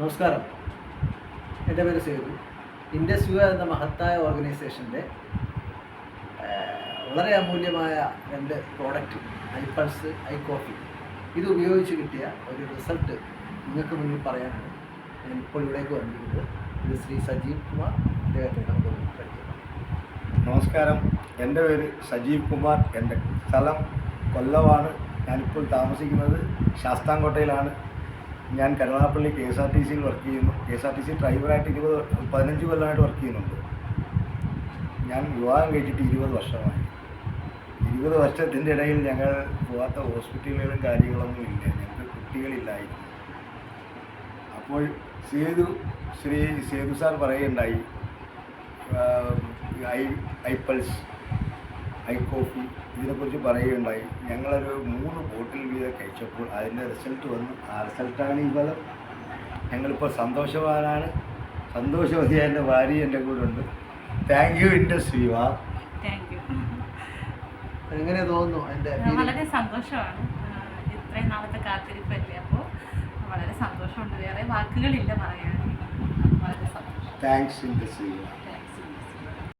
നമസ്കാരം. എന്റെ പേര് സേതു. ഇൻഡസ് യു എന്ന മഹത്തായ ഓർഗനൈസേഷന്റെ വളരെ അമൂല്യമായ രണ്ട് product I pulse I coffee. ഇത് ഉപയോഗിച്ച് കിട്ടിയ ഒരു റിസൾട്ട് നിങ്ങൾക്ക് മുന്നിൽ പറയാനാണ് ഞാൻ ഇപ്പോൾ ഇവിടേക്ക് വന്നിരിക്കുന്നത്. ഇത് ശ്രീ സജീവ് കുമാർ. അദ്ദേഹത്തെ നമുക്ക് നമസ്കാരം. എന്റെ പേര് സജീവ് കുമാർ. എന്റെ സ്ഥലം കൊല്ലമാണ് ഞാനിപ്പോൾ താമസിക്കുന്നത് ശാസ്താംകോട്ടയിലാണ്. ഞാൻ Karunappally K S R T സിയിൽ വർക്ക് ചെയ്യുന്നു. K S R T C ഡ്രൈവറായിട്ട് ഇരുപത് പതിനഞ്ച് കൊല്ലമായിട്ട് വർക്ക് ചെയ്യുന്നുണ്ട്. ഞാൻ വിവാഹം കഴിച്ചിട്ട് ഇരുപത് വർഷമായി. ഇരുപത് വർഷത്തിന്റെ ഇടയിൽ ഞങ്ങൾ പോകാത്ത ഹോസ്പിറ്റലുകളും കാര്യങ്ങളൊന്നും ഇല്ല. ഞങ്ങൾക്ക് കുട്ടികളില്ലായിരുന്നു. അപ്പോൾ സേതു ശ്രീ സേതു സാർ പറയുകയുണ്ടായി I I pulse I coffee ഇതിനെക്കുറിച്ച് പറയുകയുണ്ടായി. ഞങ്ങളൊരു മൂന്ന് ബോട്ടിൽ വീതം കഴിച്ചപ്പോൾ അതിന്റെ റിസൾട്ട് വന്നു. ആ റിസൾട്ടാണ് ഈ ഫലം ഞങ്ങളിപ്പോൾ സന്തോഷവാനാണ്. സന്തോഷവതി എന്റെ ഭാര്യ എന്റെ കൂടെ ഉണ്ട്. താങ്ക് യു ഇന്റെ ശ്രീവ എങ്ങനെ തോന്നുന്നു എന്റെ വളരെ സന്തോഷമാണ് ഇത്രയും നാളത്തെ കാത്തിരിപ്പല്ലേ അപ്പോൾ വളരെ സന്തോഷമുണ്ട്. വേറെ വാക്കുകളില്ല പറയാൻ. വളരെ സന്തോഷം. താങ്ക്സ് ഇന്റെ വാ.